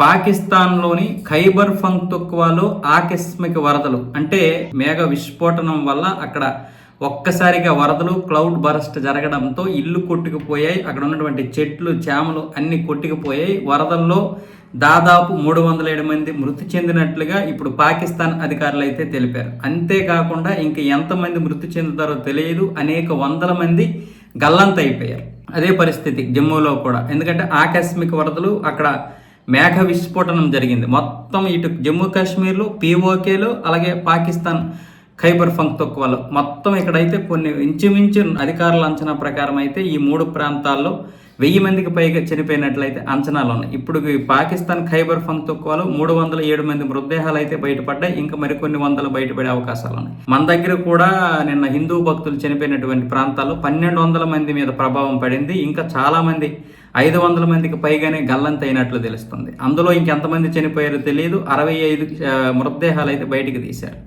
పాకిస్తాన్లోని ఖైబర్ ఫంక్తుక్వాలో ఆకస్మిక వరదలు అంటే మేఘ విస్ఫోటనం వల్ల అక్కడ ఒక్కసారిగా వరదలు క్లౌడ్ బరస్ట్ జరగడంతో ఇల్లు కొట్టుకుపోయాయి. అక్కడ ఉన్నటువంటి చెట్లు చేమలు అన్ని కొట్టుకుపోయాయి. వరదల్లో దాదాపు మూడు వందల ఏడు మంది మృతి చెందినట్లుగా ఇప్పుడు పాకిస్తాన్ అధికారులు అయితే తెలిపారు. అంతేకాకుండా ఇంక ఎంతమంది మృతి చెందుతారో తెలియదు. అనేక వందల మంది గల్లంతైపోయారు అదే పరిస్థితి జమ్మూలో కూడా. ఎందుకంటే ఆకస్మిక వరదలు అక్కడ మేఘ విస్ఫోటనం జరిగింది. మొత్తం ఇటు జమ్మూ కాశ్మీర్లో పీఓకేలు అలాగే పాకిస్తాన్ ఖైబర్ పంక్తొక్వాలో మొత్తం ఇక్కడైతే కొన్ని ఇంచుమించు అధికారుల అంచనా ప్రకారం అయితే ఈ మూడు ప్రాంతాల్లో వెయ్యి మందికి పైగా చనిపోయినట్లయితే అంచనాలు ఉన్నాయి. ఇప్పుడు పాకిస్తాన్ ఖైబర్ పంక్తొక్వాలో మూడు వందల ఏడు మంది మృతదేహాలు అయితే బయటపడ్డాయి. ఇంకా మరికొన్ని వందలు బయటపడే అవకాశాలు ఉన్నాయి. మన దగ్గర కూడా నిన్న హిందూ భక్తులు చనిపోయినటువంటి ప్రాంతాల్లో పన్నెండు వందల మంది మీద ప్రభావం పడింది. ఇంకా చాలామంది ఐదు వందల మందికి పైగానే గల్లంత అయినట్లు తెలుస్తుంది. అందులో ఇంకెంతమంది చనిపోయారో తెలియదు. అరవై ఐదు మృతదేహాలు అయితే బయటికి తీశారు.